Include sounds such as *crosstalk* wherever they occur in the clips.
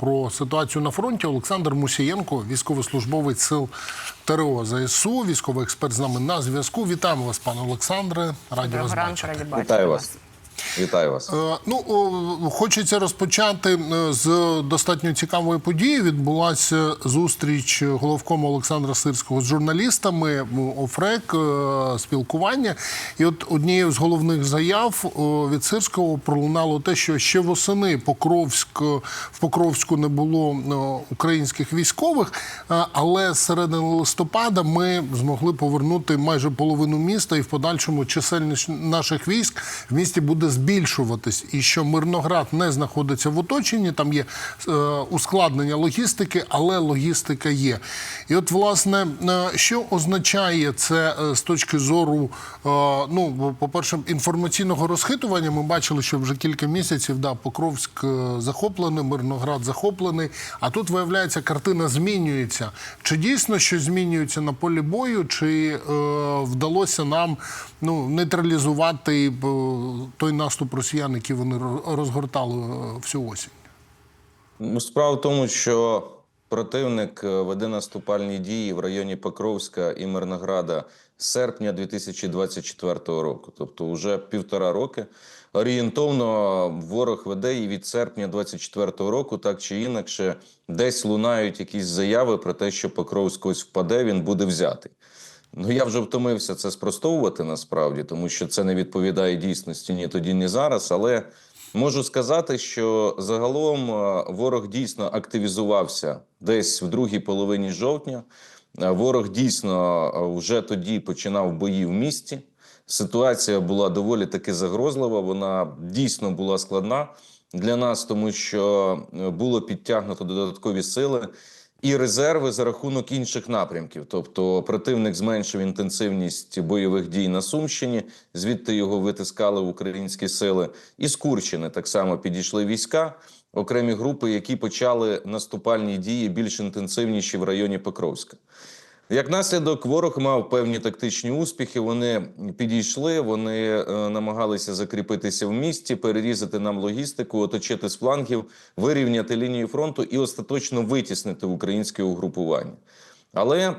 Про ситуацію на фронті Олександр Мусієнко, військовослужбовець сил ТРО ЗСУ, військовий експерт з нами на зв'язку. Вітаємо вас, пане Олександре. Раді Доброго вас бачити. раді бачити Вітаю вас. Вітаю вас. Е, Ну, хочеться розпочати е, з достатньо цікавої події. Відбулася зустріч головкому Олександра Сирського з журналістами ОФРЕК, е, спілкування. І от однією з головних заяв від Сирського пролунало те, що ще восени Покровськ, в Покровську не було українських військових, але з середини листопада ми змогли повернути майже половину міста, і в подальшому чисельність наших військ в місті буде збільшуватись. І що Мирноград не знаходиться в оточенні, там є е, ускладнення логістики, але логістика є. І от, власне, е, що означає це е, з точки зору, е, ну, по-перше, інформаційного розхитування, ми бачили, що вже кілька місяців да, Покровськ е, захоплений, Мирноград захоплений. А тут виявляється, картина змінюється. Чи дійсно щось змінюється на полі бою, чи е, вдалося нам ну, нейтралізувати той наступ росіян, який вони ро- розгортали е, всю осінь? Ну, Справа в тому, що противник е, веде наступальні дії в районі Покровська і Мирнограда з серпня 2024 року, тобто вже півтора роки. Орієнтовно ворог веде і від серпня 2024 року, так чи інакше, десь лунають якісь заяви про те, що Покровськ ось впаде, він буде взятий. Ну я вже втомився це спростовувати насправді, тому що це не відповідає дійсності ні тоді, ні зараз. Але можу сказати, що загалом е, ворог дійсно активізувався десь в другій половині жовтня. Е, Ворог дійсно е, вже тоді починав бої в місті. Ситуація була доволі таки загрозлива. Вона дійсно була складна для нас, тому що було підтягнуто додаткові сили і резерви за рахунок інших напрямків. Тобто противник зменшив інтенсивність бойових дій на Сумщині, звідти його витискали українські сили. І з Курщини так само підійшли війська, окремі групи, які почали наступальні дії більш інтенсивніші в районі Покровська. Як наслідок, ворог мав певні тактичні успіхи. Вони підійшли, вони е, намагалися закріпитися в місті, перерізати нам логістику, оточити з флангів, вирівняти лінію фронту і остаточно витіснити українське угрупування. Але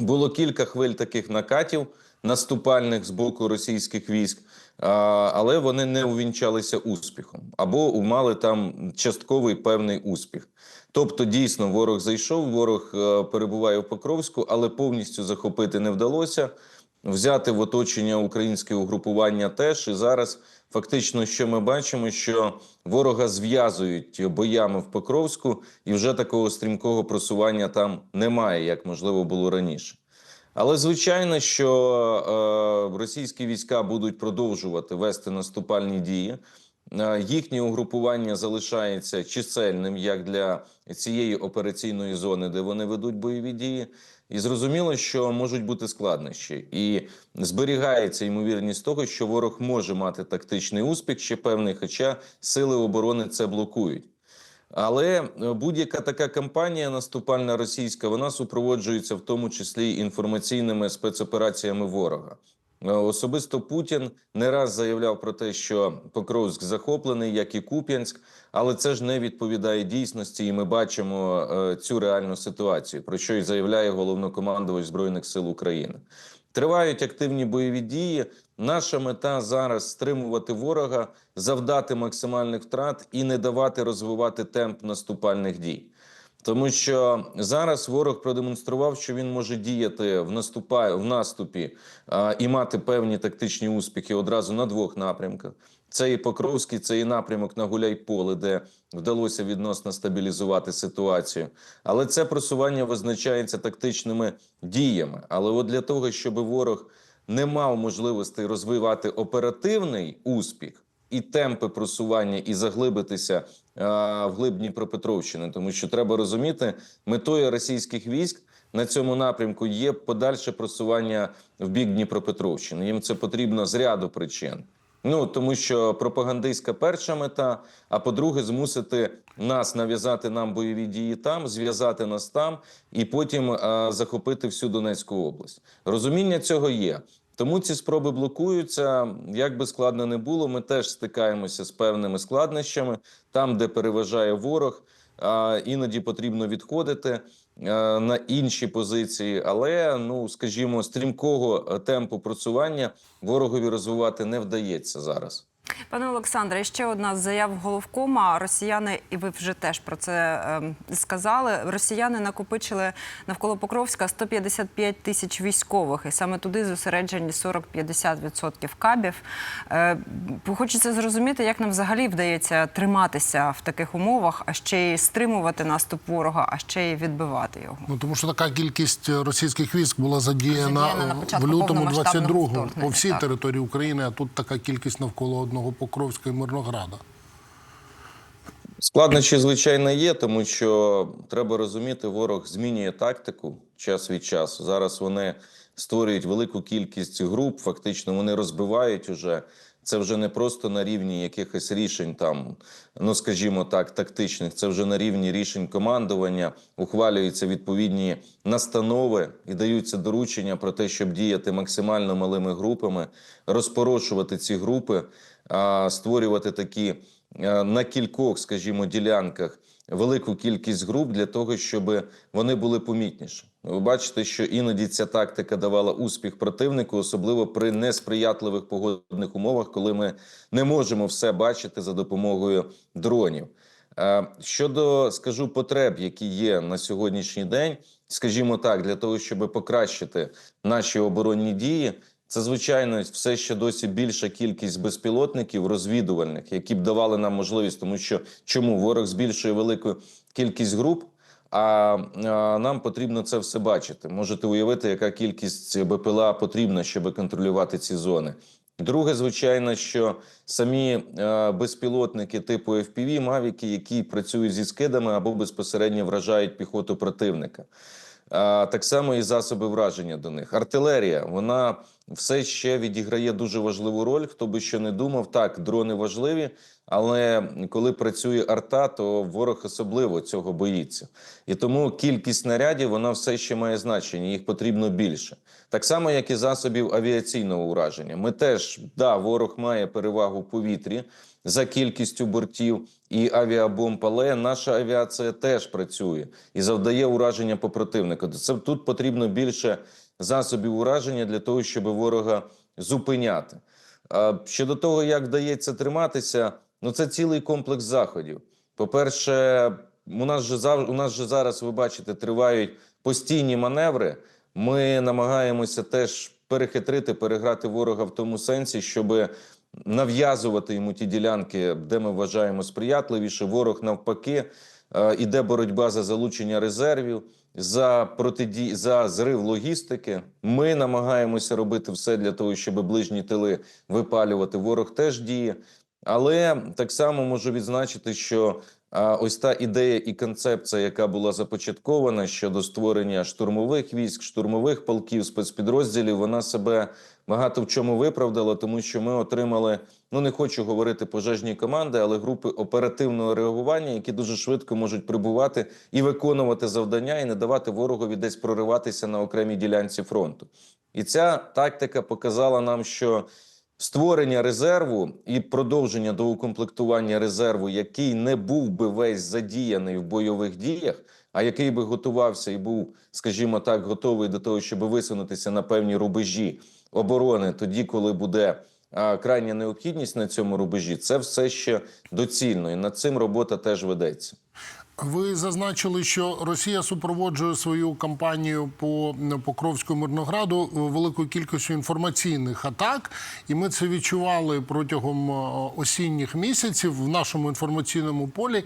було кілька хвиль таких накатів наступальних з боку російських військ, але вони не увінчалися успіхом або мали там частковий певний успіх. Тобто, дійсно, ворог зайшов, ворог е, перебуває в Покровську, але повністю захопити не вдалося. Взяти в оточення українське угрупування теж. І зараз фактично, що ми бачимо, що ворога зв'язують боями в Покровську, і вже такого стрімкого просування там немає, як можливо було раніше. Але звичайно, що е, російські війська будуть продовжувати вести наступальні дії. Е, Їхнє угрупування залишається чисельним як для цієї операційної зони, де вони ведуть бойові дії. І зрозуміло, що можуть бути складнощі, і зберігається ймовірність того, що ворог може мати тактичний успіх ще певний, хоча сили оборони це блокують. Але е, будь-яка така кампанія наступальна російська вона супроводжується в тому числі інформаційними спецопераціями ворога. Е, Особисто Путін не раз заявляв про те, що Покровськ захоплений, як і Куп'янськ, але це ж не відповідає дійсності, і ми бачимо е, цю реальну ситуацію, про що й заявляє головнокомандувач збройних сил України. Тривають активні бойові дії. Наша мета зараз стримувати ворога, завдати максимальних втрат і не давати розвивати темп наступальних дій. Тому що зараз ворог продемонстрував, що він може діяти в наступа... в наступі а, і мати певні тактичні успіхи одразу на двох напрямках. Це і Покровський, це і напрямок на Гуляйполе, де вдалося відносно стабілізувати ситуацію. Але це просування визначається тактичними діями. Але от для того, щоб ворог не мав можливості розвивати оперативний успіх і темпи просування, і заглибитися а, в глиб Дніпропетровщини, тому що треба розуміти, метою російських військ на цьому напрямку є подальше просування в бік Дніпропетровщини. Їм це потрібно з ряду причин. Ну тому що пропагандистська перша мета. А по-друге, змусити нас нав'язати нам бойові дії там, зв'язати нас там і потім а, захопити всю Донецьку область. Розуміння цього є. Тому ці спроби блокуються. Як би складно не було, ми теж стикаємося з певними складнощами там, де переважає ворог. Іноді потрібно відходити е, на інші позиції, але ну скажімо, стрімкого е, темпу працювання ворогові розвивати не вдається зараз. Пане Олександре, ще одна з заяв головкома. Росіяни, і ви вже теж про це ем, сказали. Росіяни накопичили навколо Покровська 155 тисяч військових, і саме туди зосереджені 40-50% кабів. Е, хочеться зрозуміти, як нам взагалі вдається триматися в таких умовах, а ще й стримувати наступ ворога, а ще й відбивати його. Ну тому що така кількість російських військ була задіяна, Задіяна в лютому повномасштабного 22-го по всій так. території України, а тут така кількість навколо одного Покровська і Мирнограда. Складнощі, звичайно, є, тому що треба розуміти, ворог змінює тактику час від часу. Зараз вони створюють велику кількість груп, фактично вони розбивають уже. Це вже не просто на рівні якихось рішень, там, ну скажімо так, тактичних. Це вже на рівні рішень командування. Ухвалюються відповідні настанови і даються доручення про те, щоб діяти максимально малими групами, розпорошувати ці групи, створювати такі е, на кількох, скажімо, ділянках велику кількість груп для того, щоб вони були помітніші. Ви бачите, що іноді ця тактика давала успіх противнику, особливо при несприятливих погодних умовах, коли ми не можемо все бачити за допомогою дронів. Е, Щодо скажу потреб, які є на сьогоднішній день, скажімо так, для того, щоб покращити наші оборонні дії, це звичайно все ще досі більша кількість безпілотників розвідувальних, які б давали нам можливість, тому що чому ворог збільшує велику кількість груп. А, а нам потрібно це все бачити. Можете уявити, яка кількість БПЛА потрібна, щоб контролювати ці зони. Друге, звичайно, що самі е, безпілотники типу FPV, мавіки, які працюють зі скидами або безпосередньо вражають піхоту противника. А, так само і засоби враження до них. Артилерія вона все ще відіграє дуже важливу роль. Хто би що не думав, так дрони важливі, але коли працює арта, то ворог особливо цього боїться. І тому кількість снарядів вона все ще має значення. Їх потрібно більше. Так само, як і засобів авіаційного ураження. Ми теж да, ворог має перевагу в повітрі за кількістю бортів і авіабомб, але наша авіація теж працює і завдає ураження по противнику. Це тут потрібно більше засобів ураження для того, щоб ворога зупиняти. Щодо того, як вдається триматися, ну це цілий комплекс заходів. По-перше, у нас же зав... у нас же зараз, ви бачите, тривають постійні маневри. Ми намагаємося теж перехитрити, переграти ворога в тому сенсі, щоб нав'язувати йому ті ділянки, де ми вважаємо сприятливіше. Ворог навпаки е, іде боротьба за залучення резервів, за протидій за зрив логістики. Ми намагаємося робити все для того, щоб ближні тили випалювати. Ворог теж діє. Але так само можу відзначити, що а, ось та ідея і концепція, яка була започаткована щодо створення штурмових військ, штурмових полків, спецпідрозділів, вона себе багато в чому виправдала, тому що ми отримали, ну не хочу говорити пожежні команди, але групи оперативного реагування, які дуже швидко можуть прибувати і виконувати завдання, і не давати ворогові десь прориватися на окремій ділянці фронту. І ця тактика показала нам, що Створення резерву і продовження до укомплектування резерву, який не був би весь задіяний в бойових діях, а який би готувався і був, скажімо так, готовий до того, щоб висунутися на певні рубежі оборони, тоді, коли буде крайня необхідність на цьому рубежі, це все ще доцільно, і над цим робота теж ведеться. Ви зазначили, що Росія супроводжує свою кампанію по Покровську Мирнограду великою кількістю інформаційних атак, і ми це відчували протягом е, осінніх місяців в нашому інформаційному полі,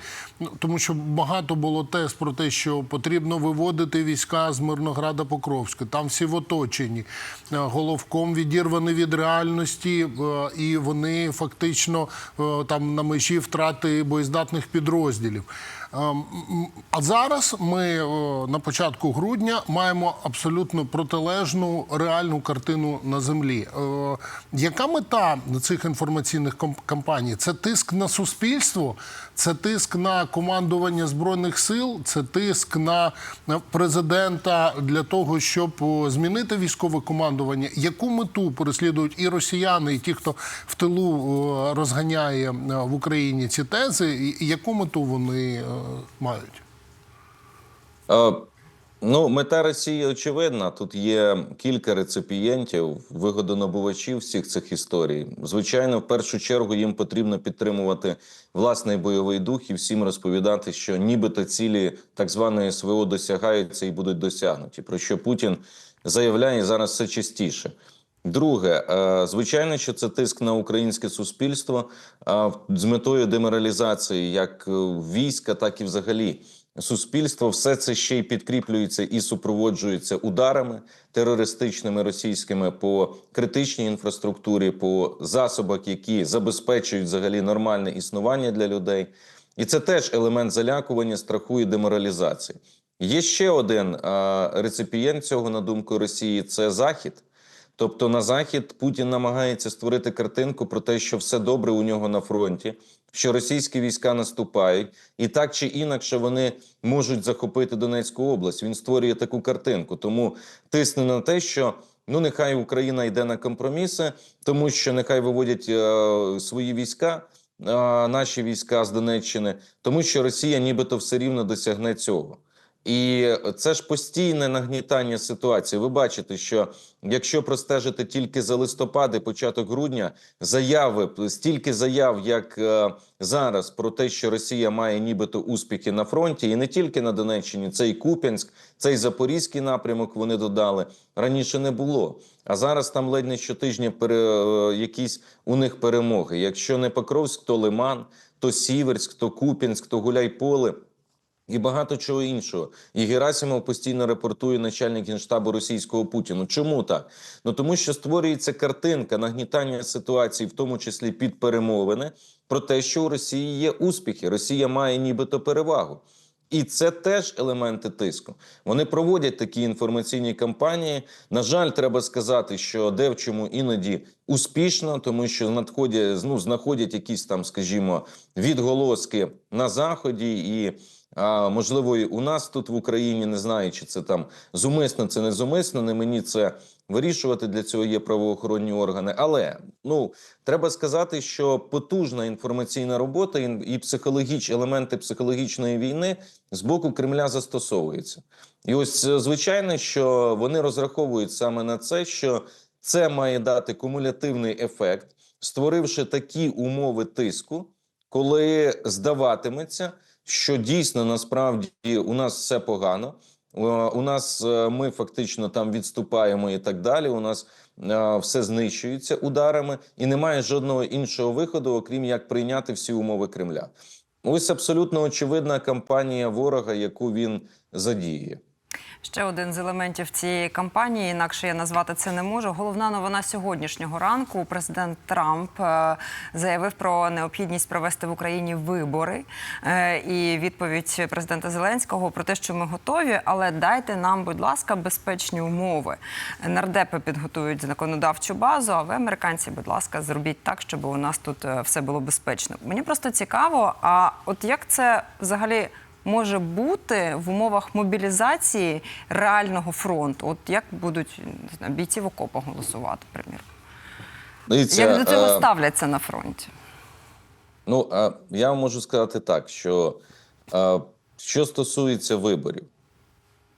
тому що багато було тез про те, що потрібно виводити війська з Мирнограда Покровська. Там всі в оточенні, Е, головком відірвані від реальності, е, і вони фактично е, там на межі втрати боєздатних підрозділів. Ем, А зараз ми е, на початку грудня маємо абсолютно протилежну реальну картину на землі. Е, Яка мета цих інформаційних кампаній? Це тиск на суспільство, це тиск на командування збройних сил, це тиск на президента для того, щоб е, змінити військове командування. Яку мету переслідують і росіяни, і ті, хто в тилу е, розганяє е, в Україні ці тези, і- яку мету вони е, мають? Ну, мета Росії очевидна. Тут є кілька реципієнтів, вигодонабувачів всіх цих історій. Звичайно, в першу чергу їм потрібно підтримувати власний бойовий дух і всім розповідати, що нібито цілі так званої СВО досягаються і будуть досягнуті. Про що Путін заявляє зараз все частіше. Друге, е, звичайно, що це тиск на українське суспільство з метою деморалізації як е, війська, так і взагалі суспільство. Все це ще й підкріплюється і супроводжується ударами терористичними російськими по критичній інфраструктурі, по засобах, які забезпечують взагалі нормальне існування для людей. І це теж елемент залякування, страху і деморалізації. Є ще один е, реципієнт цього, на думку Росії, це Захід. Тобто на захід Путін намагається створити картинку про те, що все добре у нього на фронті, що російські війська наступають, і так чи інакше вони можуть захопити Донецьку область. Він створює таку картинку, тому тисне на те, що ну нехай Україна йде на компроміси, тому що нехай виводять е, свої війська. е, Наші війська з Донеччини, тому що Росія нібито все рівно досягне цього. І це ж постійне нагнітання ситуації. Ви бачите, що якщо простежити тільки за листопад і початок грудня, заяви стільки заяв, як е, зараз, про те, що Росія має нібито успіхи на фронті, і не тільки на Донеччині, це і Куп'янськ, це і Запорізький напрямок. Вони додали раніше не було. А зараз там ледь не щотижня пере, е, якісь у них перемоги. Якщо не Покровськ, то Лиман, то Сіверськ, то Куп'янськ, то Гуляйполе. І багато чого іншого. І Герасимов постійно репортує начальник генштабу російського Путіну. Чому так? Ну тому що створюється картинка нагнітання ситуації, в тому числі під перемовини, про те, що у Росії є успіхи. Росія має нібито перевагу. І це теж елементи тиску. Вони проводять такі інформаційні кампанії. На жаль, треба сказати, що де в чому іноді успішно, тому що надходять, ну, знаходять якісь там, скажімо, відголоски на заході і. А можливо, і у нас тут в Україні не знаю, чи це там зумисно, це не зумисно. Не мені це вирішувати. Для цього є правоохоронні органи. Але ну треба сказати, що потужна інформаційна робота і і психологіч, елементи психологічної війни з боку Кремля застосовуються. І ось е, звичайно, що вони розраховують саме на це, що це має дати кумулятивний ефект, створивши такі умови тиску, коли здаватиметься що дійсно насправді у нас все погано. Е, У нас е, ми фактично там відступаємо і так далі. У нас е, все знищується ударами, і немає жодного іншого виходу, окрім як прийняти всі умови Кремля. Ось абсолютно очевидна кампанія ворога, яку він задіє. Ще один з елементів цієї кампанії, інакше я назвати це не можу. Головна новина сьогоднішнього ранку. Президент Трамп е, заявив про необхідність провести в Україні вибори. Е, І відповідь президента Зеленського про те, що ми готові, але дайте нам, будь ласка, безпечні умови. Нардепи підготують законодавчу базу. А ви, американці, будь ласка, зробіть так, щоб у нас тут е, все було безпечно. Мені просто цікаво, а от як це взагалі може бути в умовах мобілізації реального фронту? От як будуть не знаю, бійці в окопах голосувати, примір? Дивіться, Як до цього е, ставляться на фронті? Ну а я вам можу сказати так, що е, що стосується виборів,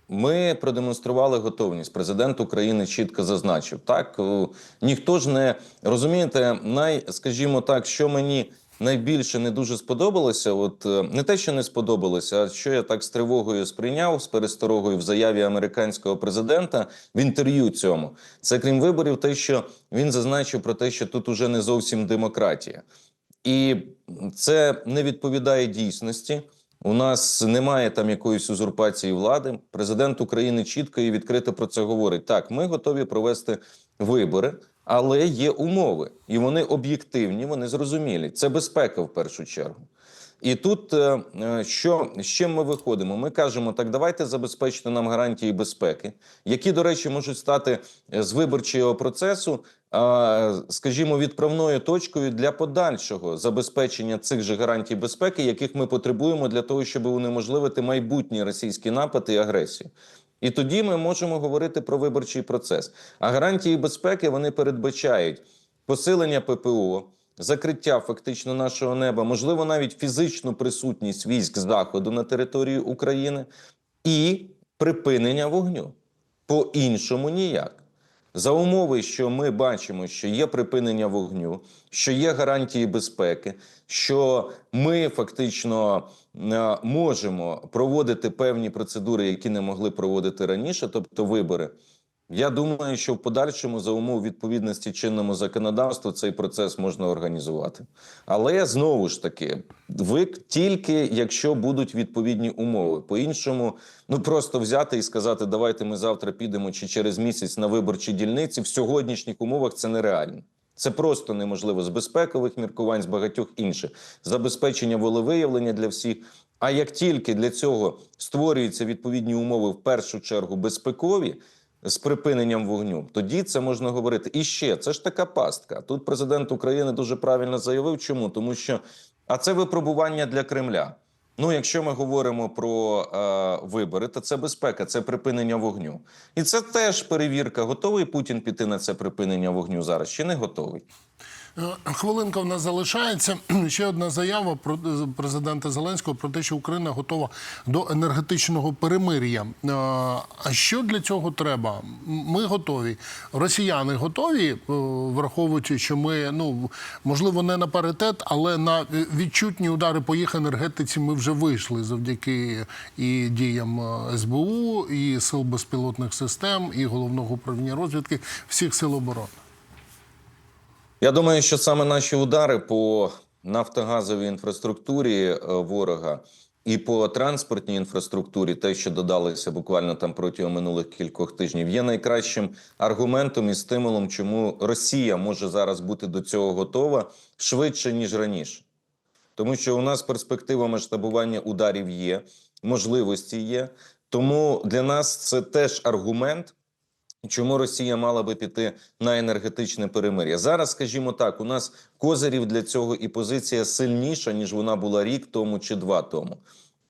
ми продемонстрували готовність. Президент України чітко зазначив. Так е, ніхто ж не розумієте, най, скажімо так, що мені. Найбільше не дуже сподобалося, от е, не те, що не сподобалося, а що я так з тривогою сприйняв з пересторогою в заяві американського президента в інтерв'ю цьому. Це крім виборів, те, що він зазначив про те, що тут уже не зовсім демократія. І це не відповідає дійсності. У нас немає там якоїсь узурпації влади. Президент України чітко і відкрито про це говорить. Так, ми готові провести вибори, але є умови, і вони об'єктивні, вони зрозумілі. Це безпека в першу чергу. І тут е, е, що з чим ми виходимо? Ми кажемо, так давайте забезпечте нам гарантії безпеки, які, до речі, можуть стати е, з виборчого процесу, скажімо, відправною точкою для подальшого забезпечення цих же гарантій безпеки, яких ми потребуємо для того, щоб унеможливити майбутні російські напади і агресію. І тоді ми можемо говорити про виборчий процес. А гарантії безпеки вони передбачають посилення ППО, закриття фактично нашого неба, можливо, навіть фізичну присутність військ заходу на території України і припинення вогню. По-іншому ніяк. За умови, що ми бачимо, що є припинення вогню, що є гарантії безпеки, що ми фактично е, можемо проводити певні процедури, які не могли проводити раніше, тобто вибори. Я думаю, що в подальшому за умов відповідності чинному законодавству цей процес можна організувати. Але знову ж таки, ви тільки якщо будуть відповідні умови. По-іншому, ну просто взяти і сказати, давайте ми завтра підемо чи через місяць на виборчі дільниці в сьогоднішніх умовах це нереально. Це просто неможливо з безпекових міркувань, з багатьох інших забезпечення волевиявлення для всіх. А як тільки для цього створюються відповідні умови, в першу чергу безпекові з припиненням вогню, тоді це можна говорити. І ще це ж така пастка. Тут президент України дуже правильно заявив. Чому? Тому що а це випробування для Кремля. Ну, якщо ми говоримо про е, вибори, то це безпека, це припинення вогню. І це теж перевірка. Готовий Путін піти на це припинення вогню зараз чи не готовий? Е, Хвилинка в нас залишається. *clears throat* Ще одна заява про е, президента Зеленського про те, що Україна готова до енергетичного перемир'я. Е, А що для цього треба? Ми готові. Росіяни готові, враховуючи, що ми ну можливо не на паритет, але на відчутні удари по їх енергетиці ми вже вийшли завдяки і діям СБУ, і сил безпілотних систем, і головного управління розвідки всіх сил оборони. Я думаю, що саме наші удари по нафтогазовій інфраструктурі е, ворога і по транспортній інфраструктурі, те, що додалося буквально там протягом минулих кількох тижнів, є найкращим аргументом і стимулом, чому Росія може зараз бути до цього готова швидше ніж раніше. Тому що у нас перспектива масштабування ударів є, можливості є. Тому для нас це теж аргумент, Чому Росія мала би піти на енергетичне перемир'я? Зараз, скажімо так, у нас козирів для цього і позиція сильніша, ніж вона була рік тому чи два тому.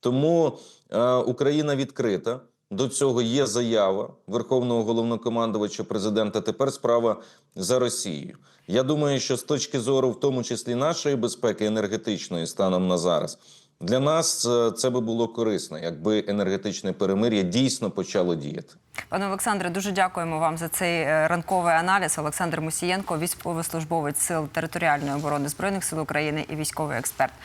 Тому е, Україна відкрита. До цього є заява Верховного головнокомандувача президента. Тепер справа за Росією. Я думаю, що з точки зору, в тому числі нашої безпеки енергетичної, станом на зараз, для нас е, це би було корисно, якби енергетичне перемир'я дійсно почало діяти. Пане Олександре, дуже дякуємо вам за цей е, ранковий аналіз. Олександр Мусієнко, військовослужбовець сил територіальної оборони збройних сил України і військовий експерт.